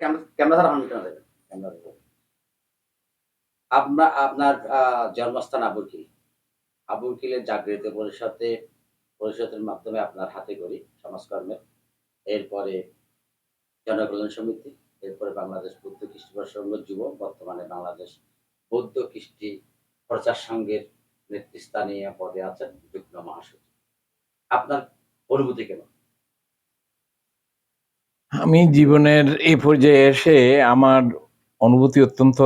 Camera ধারা hundred দেবেন camera আপনার আপনার জন্মস্থান আবুরকিল। আবুরকিলের জাগৃতি পরিষদে, পরিষদের মাধ্যমে আপনার হাতে করি সমাজকর্মের এরপরে জনকল্যাণ সমিতি, এরপরে বাংলাদেশ বৌদ্ধ কৃষ্টি প্রসঙ্গ যুব, বর্তমানে বাংলাদেশ বৌদ্ধ কৃষ্টি প্রচার সংঘের নেতৃস্থানীয় পদে আছেন যুগ্ম মহাসচিব। আপনার অনুভূতি কেমন? আমি জীবনের এই পর্যায়ে এসে আমার অনুভূতি অত্যন্ত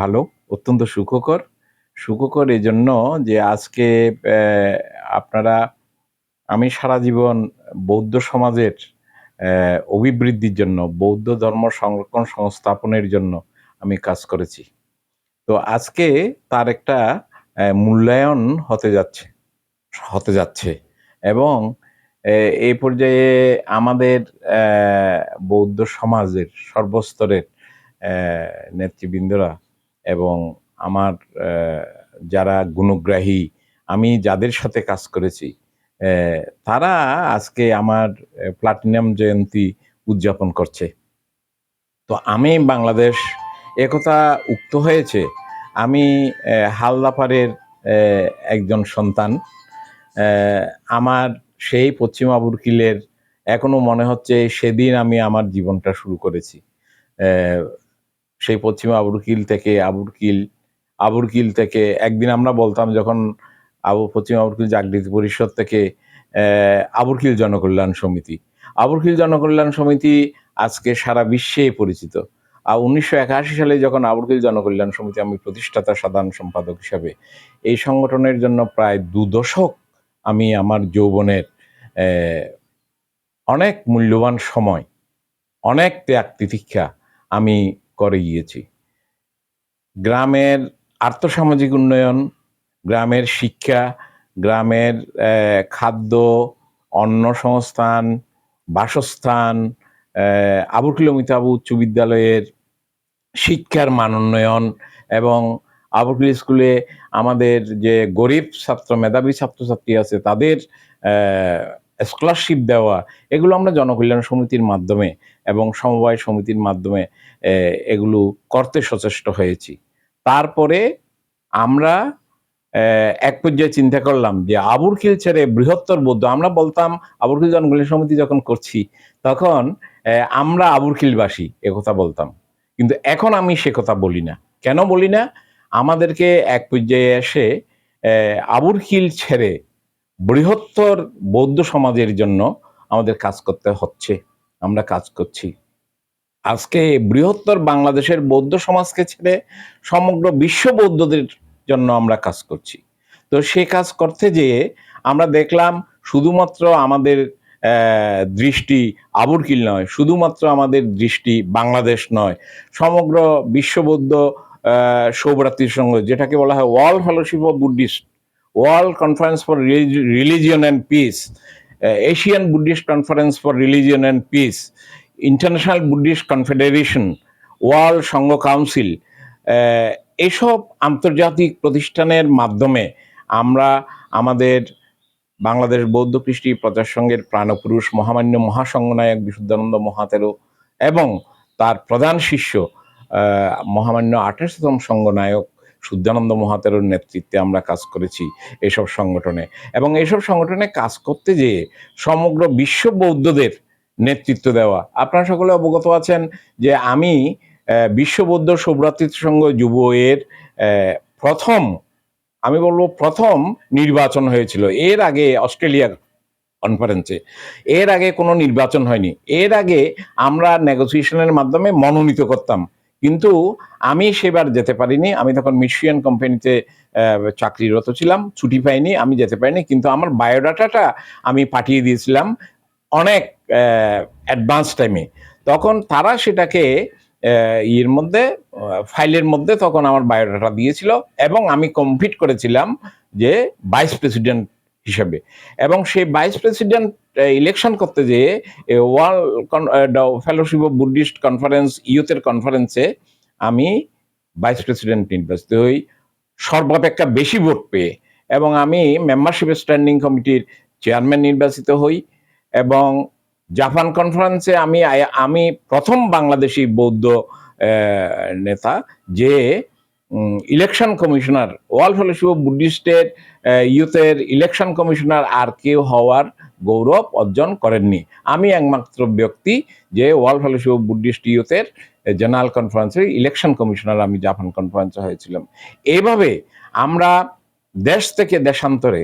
ভালো, অত্যন্ত সুখকর। সুখকর এই জন্য যে আজকে আপনারা, আমি সারা জীবন বৌদ্ধ সমাজের অভিবৃদ্ধির জন্য, বৌদ্ধ ধর্ম সংরক্ষণ সংস্থাপনের জন্য আমি কাজ করেছি। তো আজকে তার একটা মূল্যায়ন হতে যাচ্ছে হতে যাচ্ছে এবং এই পর্যায়ে আমাদের বৌদ্ধ সমাজের সর্বস্তরের নেতৃবৃন্দরা এবং আমার যারা গুণগ্রাহী, আমি যাদের সাথে কাজ করেছি তারা আজকে আমার প্লাটিনাম জয়ন্তী উদযাপন করছে। তো আমি বাংলাদেশ একথা উক্ত হয়েছে। আমি হালদাপাড়ের একজন সন্তান। আমার সেই পশ্চিম আবুরকিলের এখনও মনে হচ্ছে সেদিন আমি আমার জীবনটা শুরু করেছি। সেই পশ্চিম আবুরকিল থেকে আবুরকিল আবুরকিল থেকে একদিন আমরা বলতাম যখন আবু, পশ্চিম আবুরকিল জাগৃতি পরিষদ থেকে আবুরকিল জনকল্যাণ সমিতি। আবুরকিল জনকল্যাণ সমিতি আজকে সারা বিশ্বে পরিচিত। আর উনিশশো একাশি সালে যখন আবুরকিল জনকল্যাণ সমিতি আমি প্রতিষ্ঠাতা সাধারণ সম্পাদক হিসাবে, এই সংগঠনের জন্য প্রায় দু দশক আমি আমার যৌবনের অনেক মূল্যবান সময়, অনেক ত্যাগ তিতিক্ষা আমি করে গিয়েছি। গ্রামের আর্থসামাজিক উন্নয়ন, গ্রামের শিক্ষা, গ্রামের খাদ্য, অন্ন সংস্থান, বাসস্থান আবুল কিলোমিতাবু উচ্চ বিদ্যালয়ের শিক্ষার মান উন্নয়ন এবং আবুল স্কুলে আমাদের যে গরিব ছাত্র, মেধাবী ছাত্রছাত্রী আছে, তাদের স্কলারশিপ দেওয়া, এগুলো আমরা জনকল্যাণ সমিতির মাধ্যমে এবং সমবায় সমিতির মাধ্যমে এগুলো করতে সচেষ্ট হয়েছি। তারপরে আমরা এক পর্যায়ে চিন্তা করলাম যে আবুরখিল ছেড়ে বৃহত্তর বৌদ্ধ, আমরা বলতাম আবুরখিল জনকল্যাণ সমিতি যখন করছি, তখন আমরা আবুরখিলবাসী একথা বলতাম। কিন্তু এখন আমি সে কথা বলি না। কেন বলি না? আমাদেরকে এক পর্যায়ে এসে আহ, আবুরখিল ছেড়ে বৃহত্তর বৌদ্ধ সমাজের জন্য আমাদের কাজ করতে হচ্ছে আমরা কাজ করছি। আজকে বৃহত্তর বাংলাদেশের বৌদ্ধ সমাজকে ছেড়ে সমগ্র বিশ্ব বৌদ্ধদের জন্য আমরা কাজ করছি। তো সে কাজ করতে যেয়ে আমরা দেখলাম শুধুমাত্র আমাদের দৃষ্টি আবুরকিল নয় শুধুমাত্র আমাদের দৃষ্টি বাংলাদেশ নয় সমগ্র বিশ্ববৌদ্ধ সৌভ্রাতৃ সংঘ যেটাকে বলা হয় World Fellowship of Buddhist World Conference for Religion and Peace Asian Buddhist Conference for Religion and Peace, International Buddhist Confederation World Sangha Council এসব আন্তর্জাতিক প্রতিষ্ঠানের মাধ্যমে আমরা আমাদের বাংলাদেশ বৌদ্ধ কৃষ্টি প্রচার সংঘের প্রাণপুরুষ মহামান্য মহাসংঘনায়ক বিশুদ্ধানন্দ মহাতেরো এবং তার প্রধান শিষ্য মহামান্য আঠাশতম সংঘনায়ক শুদ্ধানন্দ মহাতেরোর নেতৃত্বে আমরা কাজ করেছি এসব সংগঠনে। এবং এসব সংগঠনে কাজ করতে যেয়ে সমগ্র বিশ্ব বৌদ্ধদের নেতৃত্ব দেওয়া। আপনারা সকলে অবগত আছেন যে আমি বিশ্ব বৌদ্ধ সৌভ্রাতৃত্ব সংঘ যুব এর প্রথম, আমি বলব প্রথম নির্বাচন হয়েছিল। এর আগে অস্ট্রেলিয়া কনফারেন্সে এর আগে কোনো নির্বাচন হয়নি। এর আগে আমরা নেগোসিয়েশনের মাধ্যমে মনোনীত করতাম। কিন্তু আমি সেবার যেতে পারিনি। আমি তখন মিশিয়ান কোম্পানিতে চাকরিরত ছিলাম, ছুটি পাইনি, আমি যেতে পারিনি, কিন্তু আমার বায়োডাটাটা আমি পাঠিয়ে দিয়েছিলাম অনেক অ্যাডভান্স টাইমে তখন তারা সেটাকে ইয়ের মধ্যে ফাইলের মধ্যে তখন আমার বায়োডাটা দিয়েছিল এবং আমি কমপ্লিট করেছিলাম যে ভাইস প্রেসিডেন্ট হিসেবে। এবং সেই ভাইস প্রেসিডেন্ট ইলেকশন করতে যেয়ে world Fellowship of Buddhist conference ইউথের কনফারেন্সে আমি ভাইস প্রেসিডেন্ট নির্বাচিত হই, সর্বাপেক্ষা বেশি ভোট পেয়ে। এবং আমি মেম্বারশিপ স্ট্যান্ডিং কমিটির চেয়ারম্যান নির্বাচিত হই। এবং জাপান কনফারেন্সে আমি আমি প্রথম বাংলাদেশি বৌদ্ধ নেতা যে ইলেকশন কমিশনার ওয়ার্ল্ড ফেলোশিপ বুদ্ধিস্টের ইউথের ইলেকশন কমিশনার আর কেউ হওয়ার গৌরব অর্জন করেননি। আমি একমাত্র ব্যক্তি যে ওয়ার্ল্ড ফেলোশিপ বুদ্ধিস্ট ইউথের জেনারেল কনফারেন্সের ইলেকশন কমিশনার আমি জাপান কনফারেন্সে হয়েছিলাম। এইভাবে আমরা দেশ থেকে দেশান্তরে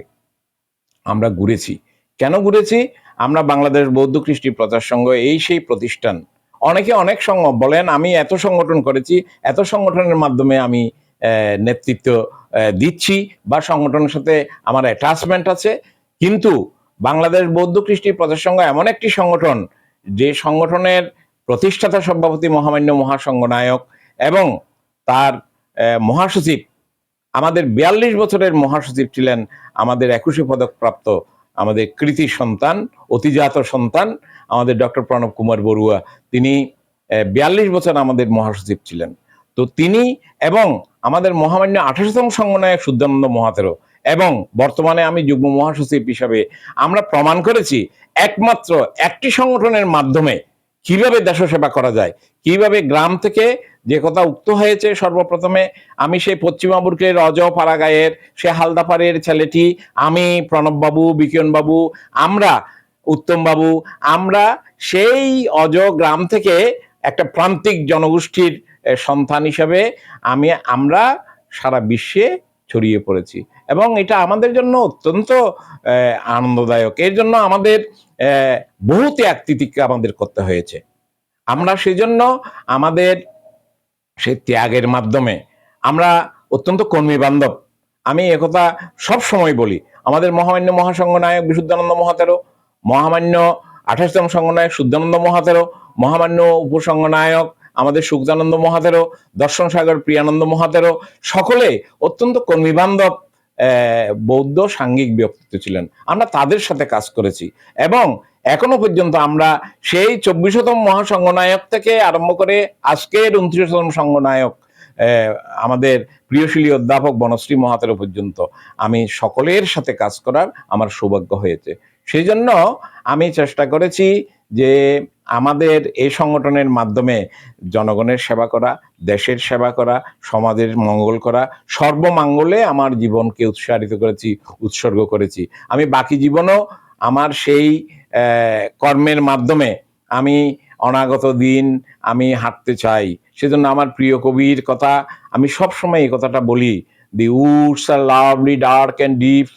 আমরা ঘুরেছি। কেন ঘুরেছি? আমরা বাংলাদেশ বৌদ্ধ কৃষ্টি প্রচার সংঘ এই সেই প্রতিষ্ঠান অনেকে অনেক বলেন, আমি এত সংগঠন করেছি, এত সংগঠনের মাধ্যমে আমি নেতৃত্ব দিচ্ছি বা সংগঠনের সাথে আমার অ্যাটাচমেন্ট আছে। কিন্তু বাংলাদেশ বৌদ্ধ কৃষ্টি প্রচার সংঘ এমন একটি সংগঠন, যে সংগঠনের প্রতিষ্ঠাতা সভাপতি মহামান্য মহাসংঘ নায়ক এবং তার মহাসচিব, আমাদের বিয়াল্লিশ বছরের মহাসচিব ছিলেন আমাদের একুশে পদক প্রাপ্ত আমাদের কৃতি সন্তান, অতিজাত সন্তান আমাদের ডক্টর প্রণব কুমার বড়ুয়া, তিনি বিয়াল্লিশ বছর আমাদের মহাসচিব ছিলেন। তো তিনি এবং আমাদের মহামান্য আঠাশতম সংগনায়ক শুদ্ধানন্দ মহাতেরো এবং বর্তমানে আমি যুগ্ম মহাসচিব হিসাবে আমরা প্রমাণ করেছি একমাত্র একটি সংগঠনের মাধ্যমে কীভাবে দেশ সেবা করা যায়, কীভাবে গ্রাম থেকে যে কথা উক্ত হয়েছে সর্বপ্রথমে, আমি সেই পশ্চিমাবুর্কের রজ পাড়াগায়ের সে হালদাপাড়ের ছেলেটি, আমি প্রণববাবু বিকিরণবাবু আমরা উত্তমবাবু, আমরা সেই অজ গ্রাম থেকে একটা প্রান্তিক জনগোষ্ঠীর সন্তান হিসাবে আমি, আমরা সারা বিশ্বে ছড়িয়ে পড়েছি। এবং এটা আমাদের জন্য অত্যন্ত আনন্দদায়ক। এর জন্য আমাদের বহু ত্যাগ তিতিক্ষা আমাদের করতে হয়েছে। আমরা সেজন্য আমাদের সেই ত্যাগের মাধ্যমে আমরা অত্যন্ত কর্মী বান্ধব আমি একথা সব সময় বলি, আমাদের মহামান্য মহাসংঘ নায়ক বিশুদ্ধানন্দ মহাতেরো মহামান্য আঠাশতম সংঘনায়ক শুদ্ধানন্দ মহাতেরো মহামান্য উপসংঘ নায়ক আমাদের সুখদানন্দ মহাতেরো দর্শন সাগর প্রিয়ানন্দ মহাতেরো সকলে অত্যন্ত কর্মীবান্ধব বৌদ্ধ সাংঘিক ব্যক্তিত্ব ছিলেন। আমরা তাদের সাথে কাজ করেছি এবং এখনও পর্যন্ত আমরা সেই চব্বিশতম মহাসংঘনায়ক থেকে আরম্ভ করে আজকের উনত্রিশতম সংঘনায়ক আহ, আমাদের প্রিয়শীলী অধ্যাপক বনশ্রী মহাতেরো পর্যন্ত আমি সকলের সাথে কাজ করার আমার সৌভাগ্য হয়েছে। সেই জন্য আমি চেষ্টা করেছি যে আমাদের এই সংগঠনের মাধ্যমে জনগণের সেবা করা, দেশের সেবা করা, সমাজের মঙ্গল করা, সর্বমঙ্গলে আমার জীবনকে উৎসাহিত করেছি, উৎসর্গ করেছি। আমি বাকি জীবনও আমার সেই কর্মের মাধ্যমে আমি অনাগত দিন আমি হাঁটতে চাই। সেজন্য আমার প্রিয় কবির কথা আমি সব সময় এই কথাটা বলি the woods are lovely dark and deep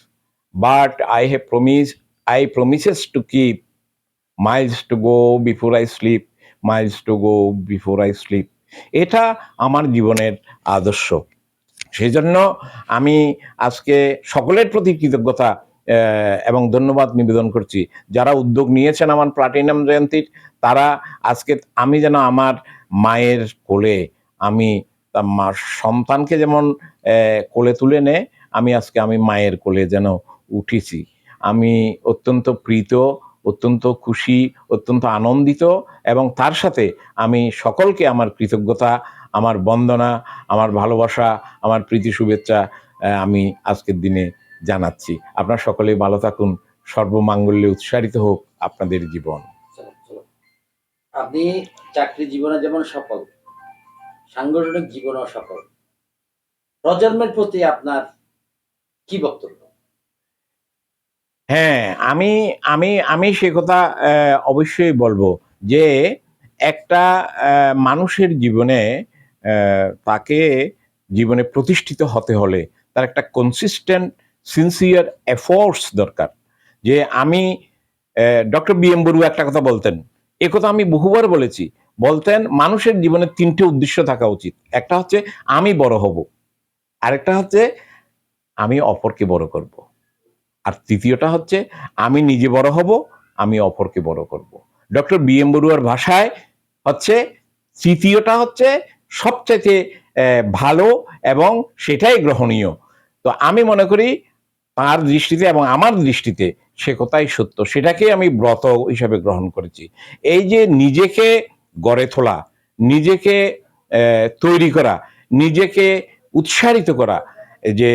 but I have promise I promises to keep Miles to go before I sleep Miles to go before I sleep এটা আমার জীবনের আদর্শ। সেই জন্য আমি আজকে সকলের প্রতি কৃতজ্ঞতা এবং ধন্যবাদ নিবেদন করছি। যারা উদ্যোগ নিয়েছেন আমার প্লাটিনাম জয়ন্তীর, তারা আজকে আমি যেন আমার মায়ের কোলে, আমি তার মা সন্তানকে যেমন কোলে তুলে নে, আমি আজকে আমি মায়ের কোলে যেন উঠেছি। আমি অত্যন্ত প্রীত, অত্যন্ত খুশি, অত্যন্ত আনন্দিত এবং তার সাথে আমি সকলকে আমার কৃতজ্ঞতা, আমার বন্দনা, আমার ভালোবাসা, আমার প্রীতি শুভেচ্ছা আমি আজকের দিনে জানাচ্ছি। আপনারা সকলেই ভালো থাকুন, সর্বমাঙ্গল্যে উৎসারিত হোক আপনাদের জীবন। আপনি চাকরি জীবনে যেমন সফল, সাংগঠনিক জীবনেও সফল, প্রজন্মের প্রতি আপনার কি বক্তব্য? হ্যাঁ আমি আমি আমি সে কথা অবশ্যই বলব যে একটা মানুষের জীবনে তাকে জীবনে প্রতিষ্ঠিত হতে হলে তার একটা কনসিস্টেন্ট সিনসিয়ার এফোর্টস দরকার। যে আমি ডক্টর বি এম বড়ুয়া একটা কথা বলতেন। এ কথা আমি বহুবার বলেছি। বলতেন, মানুষের জীবনে তিনটে উদ্দেশ্য থাকা উচিত। একটা হচ্ছে, আমি বড় হব। আরেকটা হচ্ছে, আমি অপরকে বড় করব। আর তৃতীয়টা হচ্ছে, আমি নিজে বড় হব, আমি অপরকে বড় করব। ডক্টর বি এম বড়ুয়ার ভাষায় হচ্ছে, তৃতীয়টা হচ্ছে সবচাইতে ভালো এবং সেটাই গ্রহণীয়। তো আমি মনে করি, তার দৃষ্টিতে এবং আমার দৃষ্টিতে সে কথাই সত্য, সেটাকে আমি ব্রত হিসাবে গ্রহণ করেছি। এই যে নিজেকে গড়ে তোলা, নিজেকে তৈরি করা, নিজেকে উৎসাহিত করা, যে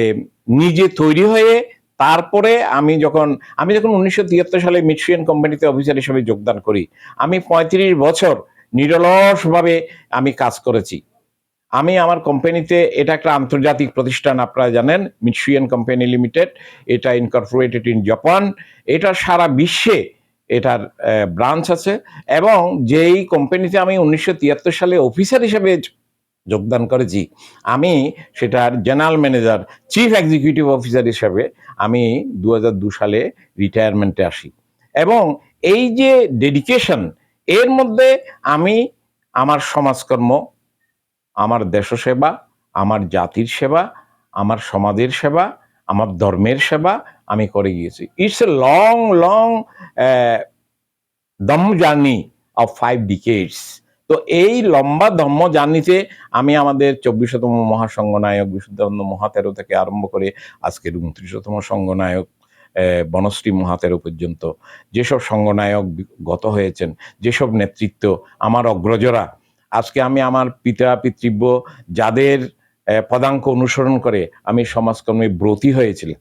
নিজে তৈরি হয়ে তারপরে আমি যখন আমি যখন উনিশশো তিয়াত্তর সালে মিটসিয়ান কোম্পানিতে অফিসার হিসেবে যোগদান করি, আমি পঁয়ত্রিশ বছর নিরলসভাবে আমি কাজ করেছি। আমি আমার কোম্পানিতে, এটা একটা আন্তর্জাতিক প্রতিষ্ঠান, আপনারা জানেন মিটসুয়ান কোম্পানি লিমিটেড, এটা ইনকর্পোরেটেড ইন জাপান এটা সারা বিশ্বে এটার ব্রাঞ্চ আছে এবং যেই কোম্পানিতে আমি উনিশশো তিয়াত্তর সালে অফিসার হিসেবে যোগদান করেছি আমি সেটার general manager chief executive officer হিসাবে আমি দু সালে রিটায়ারমেন্টে আসি। এবং এই যে ডেডিকেশন এর মধ্যে আমি আমার সমাজকর্ম, আমার দেশসেবা, আমার জাতির সেবা, আমার সমাজের সেবা, আমার ধর্মের সেবা আমি করে গিয়েছি। ইটস এ লং লং দম জার্নি অফ ফাইভ ডিকেডস তো এই লম্বা ধম্ম জার্নিতে আমি আমাদের চব্বিশতম মহাসংঘ নায়ক বিশুদ্ধানন্দ মহাতেরো থেকে আরম্ভ করে আজকের উনত্রিশতম সংঘনায়ক আহ, বনশ্রী মহাতেরো পর্যন্ত যেসব সংঘনায়ক গত হয়েছেন যেসব নেতৃত্ব আমার অগ্রজরা আজকে আমি আমার পিতা পিতৃব্য যাদের পদাঙ্ক অনুসরণ করে আমি সমাজকর্মে ব্রতী হয়েছিলাম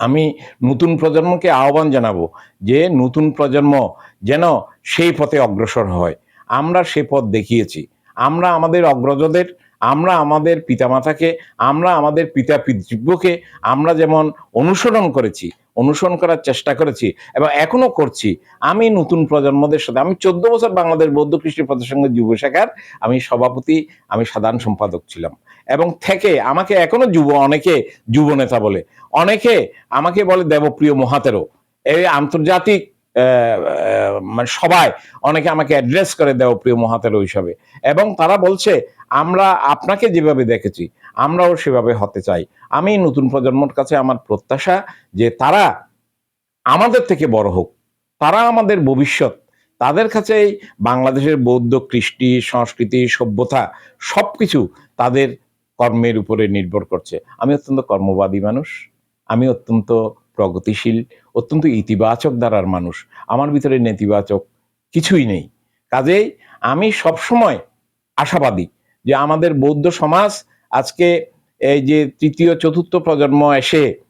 আমি নতুন প্রজন্মকে আহ্বান জানাব যে নতুন প্রজন্ম যেন সেই পথে অগ্রসর হয়। আমরা সে পথ দেখিয়েছি। আমরা আমাদের অগ্রজদের, আমরা আমাদের পিতামাতাকে, আমরা আমাদের পিতা পিতৃব্যকে, আমরা যেমন অনুসরণ করেছি, অনুসরণ করার চেষ্টা করেছি এবং এখনও করছি। আমি নতুন প্রজন্মদের সাথে, আমি চোদ্দ বছর বাংলাদেশ বৌদ্ধ কৃষ্টি প্রতিসংঘ যুব শাখার আমি সভাপতি, আমি সাধারণ সম্পাদক ছিলাম এবং থেকে আমাকে এখনও যুব, অনেকে যুব নেতা বলে। অনেকে আমাকে বলে দেবপ্রিয় মহাতেরো এই আন্তর্জাতিক মানে সবাই অনেকে আমাকে অ্যাড্রেস করে দেও প্রিয় মহাতেরো হিসাবে। এবং তারা বলছে, আমরা আপনাকে যেভাবে দেখেছি, আমরাও সেভাবে হতে চাই। আমি নতুন প্রজন্মর কাছে আমার প্রত্যাশা যে তারা আমাদের থেকে বড় হোক। তারা আমাদের ভবিষ্যৎ। তাদের কাছেই বাংলাদেশের বৌদ্ধ, কৃষ্টি, সংস্কৃতি, সভ্যতা সব কিছু তাদের কর্মের উপরে নির্ভর করছে। আমি অত্যন্ত কর্মবাদী মানুষ। আমি অত্যন্ত প্রগতিশীল, অত্যন্ত ইতিবাচক ধারার মানুষ। আমার ভিতরে নেতিবাচক কিছুই নেই। কাজেই আমি সবসময় আশাবাদী যে আমাদের বৌদ্ধ সমাজ আজকে এই যে তৃতীয়, চতুর্থ প্রজন্ম এসে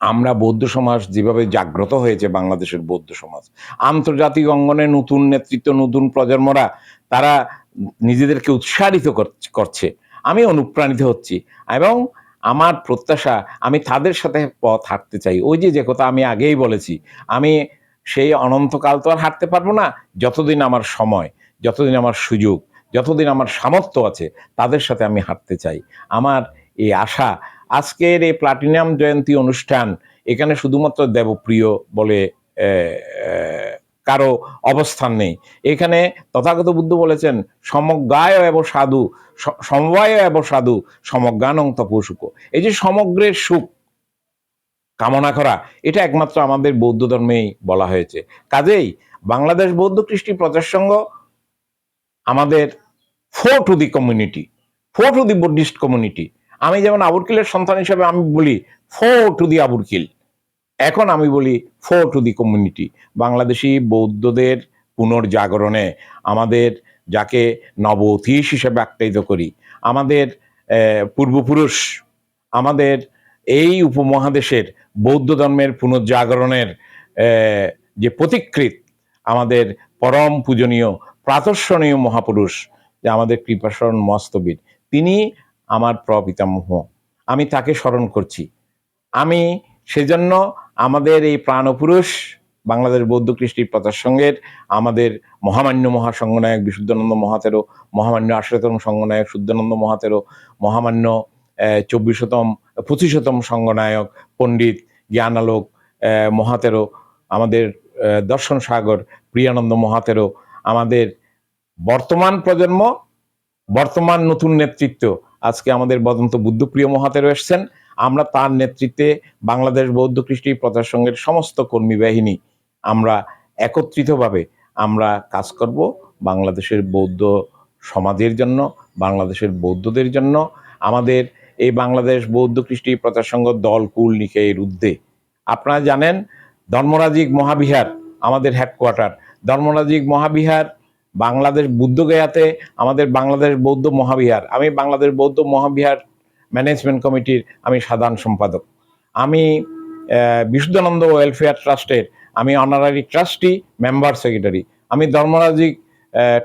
আমরা বৌদ্ধ সমাজ যেভাবে জাগ্রত হয়েছে বাংলাদেশের বৌদ্ধ সমাজ, আন্তর্জাতিক অঙ্গনে নতুন নেতৃত্ব, নতুন প্রজন্মরা তারা নিজেদেরকে উৎসাহিত কর- করছে। আমি অনুপ্রাণিত হচ্ছি এবং আমার প্রত্যাশা, আমি তাদের সাথে পথ হাঁটতে চাই। ওই যে যে কথা আমি আগেই বলেছি, আমি সেই অনন্তকাল তো আর হাঁটতে পারব না। যতদিন আমার সময়, যতদিন আমার সুযোগ, যতদিন আমার সামর্থ্য আছে, তাদের সাথে আমি হাঁটতে চাই। আমার এই আশা, আজকের এই প্লাটিনাম জয়ন্তী অনুষ্ঠান এখানে শুধুমাত্র দেবপ্রিয় বলে কারও অবস্থান নেই। এখানে তথাগত বুদ্ধ বলেছেন, সমজ্ঞায় এব সাধু সমবায় এব সাধু, সমজ্ঞানং তপসুক এই যে সমগ্রের সুখ, কামনা করা, এটা একমাত্র আমাদের বৌদ্ধ ধর্মেই বলা হয়েছে। কাজেই বাংলাদেশ বৌদ্ধ কৃষ্টি প্রচার সংঘ আমাদের for to the community for to the Buddhist community আমি যেমন আবুরকিলের সন্তান হিসেবে আমি বলি ফোর টু দি আবুরকিল এখন আমি বলি for to the community Bangladeshi বৌদ্ধদের পুনর্জাগরণে আমাদের যাকে নবতীশ হিসেবে আখ্যায়িত করি, আমাদের পূর্বপুরুষ, আমাদের এই উপমহাদেশের বৌদ্ধ ধর্মের পুনর্জাগরণের যে প্রতিকৃত আমাদের পরম পূজনীয়, প্রাতঃস্মরণীয় মহাপুরুষ যে আমাদের কৃপাশরণ মস্তবীর তিনি আমার প্রপিতামহ। আমি তাকে স্মরণ করছি। আমি সেজন্য আমাদের এই প্রাণপুরুষ বাংলাদেশ বৌদ্ধ কৃষ্টি প্রচার সংঘের, আমাদের মহামান্য মহাসংঘনায়ক বিশুদ্ধানন্দ মহাতেরো মহামান্য আশ্রয়তম সংঘনায়ক শুদ্ধানন্দ মহাতেরো মহামান্য চব্বিশতম, পঁচিশতম সংঘনায়ক পণ্ডিত জ্ঞানালোক মহাতেরো আমাদের দর্শন সাগর প্রিয়ানন্দ মহাতেরো আমাদের বর্তমান প্রজন্ম, বর্তমান নতুন নেতৃত্ব আজকে আমাদের বদন্ত বুদ্ধপ্রিয় মহাতেরও এসছেন। আমরা তার নেতৃত্বে বাংলাদেশ বৌদ্ধ কৃষ্টি প্রচার সংঘের সমস্ত কর্মী বাহিনী আমরা একত্রিতভাবে আমরা কাজ করব বাংলাদেশের বৌদ্ধ সমাজের জন্য, বাংলাদেশের বৌদ্ধদের জন্য। আমাদের এই বাংলাদেশ বৌদ্ধ কৃষ্টি প্রচার সংঘ দল, কুল নিকে এর ঊর্ধ্বে আপনারা জানেন, ধর্মরাজিক মহাবিহার আমাদের হেডকোয়ার্টার ধর্মরাজিক মহাবিহার বাংলাদেশ বুদ্ধগয়াতে আমাদের বাংলাদেশ বৌদ্ধ মহাবিহার, আমি বাংলাদেশ বৌদ্ধ মহাবিহার ম্যানেজমেন্ট কমিটির আমি সাধারণ সম্পাদক। আমি বিশুদ্ধানন্দ ওয়েলফেয়ার ট্রাস্টের আমি অনারারি ট্রাস্টি মেম্বার সেক্রেটারি আমি ধর্মরাজিক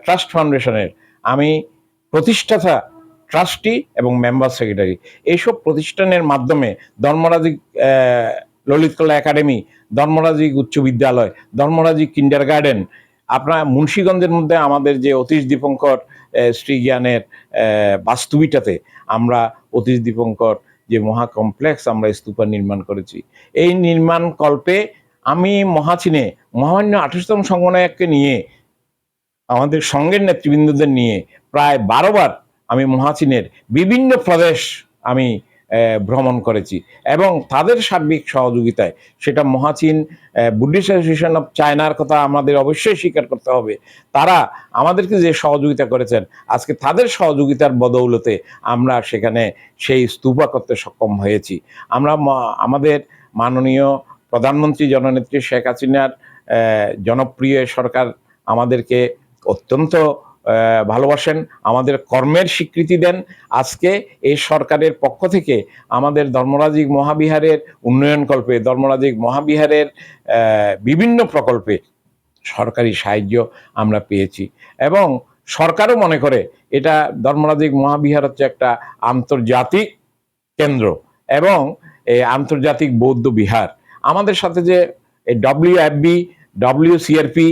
ট্রাস্ট ফাউন্ডেশনের আমি প্রতিষ্ঠাতা ট্রাস্টি এবং মেম্বার সেক্রেটারি এইসব প্রতিষ্ঠানের মাধ্যমে ধর্মরাজিক ললিতকলা একাডেমি ধর্মরাজিক উচ্চ বিদ্যালয় ধর্মরাজিক কিন্ডার গার্ডেন আপনার মুন্সীগঞ্জের মধ্যে আমাদের যে অতীশ দীপঙ্কর শ্রীজ্ঞানের বাস্তুবিটাতে আমরা অতীশ দীপঙ্কর যে মহা কমপ্লেক্স আমরা স্তূপা নির্মাণ করেছি। এই নির্মাণ কল্পে আমি মহাচিনে, মহামান্য আঠাশতম সংগনায়ককে নিয়ে, আমাদের সঙ্গের নেতৃবৃন্দদের নিয়ে প্রায় বারোবার আমি মহাচিনের বিভিন্ন প্রদেশ আমি ভ্রমণ করেছি। এবং তাদের সার্বিক সহযোগিতায় সেটা মহাচীন বুদ্ধিস্ট অ্যাসোসিয়েশন অফ চায়নার কথা আমাদের অবশ্যই স্বীকার করতে হবে। তারা আমাদেরকে যে সহযোগিতা করেছেন, আজকে তাদের সহযোগিতার বদৌলতে আমরা সেখানে সেই স্তূপা করতে সক্ষম হয়েছি। আমরা আমাদের মাননীয় প্রধানমন্ত্রী জননেত্রী শেখ হাসিনার জনপ্রিয় সরকার আমাদেরকে অত্যন্ত ভালোবাসেন, আমাদের কর্মের স্বীকৃতি দেন। আজকে এই সরকারের পক্ষ থেকে আমাদের ধর্মরাজিক মহাবিহারের উন্নয়নকল্পে ধর্মরাজিক মহাবিহারের বিভিন্ন প্রকল্পে সরকারি সাহায্য আমরা পেয়েছি। এবং সরকারও মনে করে এটা ধর্মরাজিক মহাবিহার হচ্ছে একটা আন্তর্জাতিক কেন্দ্র এবং এই আন্তর্জাতিক বৌদ্ধ বিহার। আমাদের সাথে যে W FB W CRP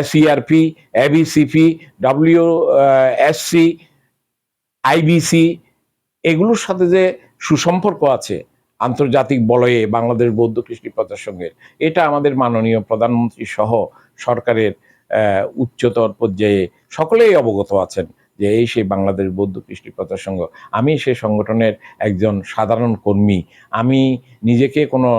SERP এবিসিপি W SC IBC এগুলোর সাথে যে সুসম্পর্ক আছে আন্তর্জাতিক বলয়ে বাংলাদেশ বৌদ্ধ কৃষ্টি প্রচার সঙ্গে, এটা আমাদের মাননীয় প্রধানমন্ত্রী সহ সরকারের উচ্চতর পর্যায়ে সকলেই অবগত আছেন যে এই সেই বাংলাদেশ বৌদ্ধ কৃষ্টি প্রচার সংঘ আমি সেই সংগঠনের একজন সাধারণ কর্মী। আমি নিজেকে কোনো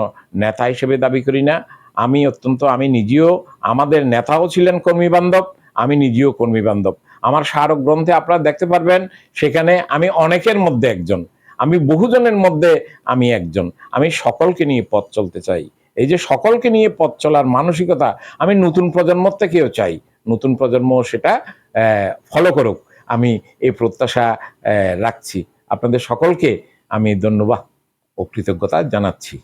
নেতা হিসেবে দাবি করি না। আমি অত্যন্ত, আমি নিজেও, আমাদের নেতাও ছিলেন কর্মী বান্ধব, আমি নিজেও কর্মী বান্ধব। আমার স্মারক গ্রন্থে আপনারা দেখতে পারবেন, সেখানে আমি অনেকের মধ্যে একজন। আমি বহুজনের মধ্যে আমি একজন। আমি সকলকে নিয়ে পথ চলতে চাই। এই যে সকলকে নিয়ে পথ চলার মানসিকতা আমি নতুন প্রজন্ম থেকেও চাই। নতুন প্রজন্ম সেটা ফলো করুক। আমি এই প্রত্যাশা রাখছি। আপনাদের সকলকে আমি ধন্যবাদ ও কৃতজ্ঞতা জানাচ্ছি।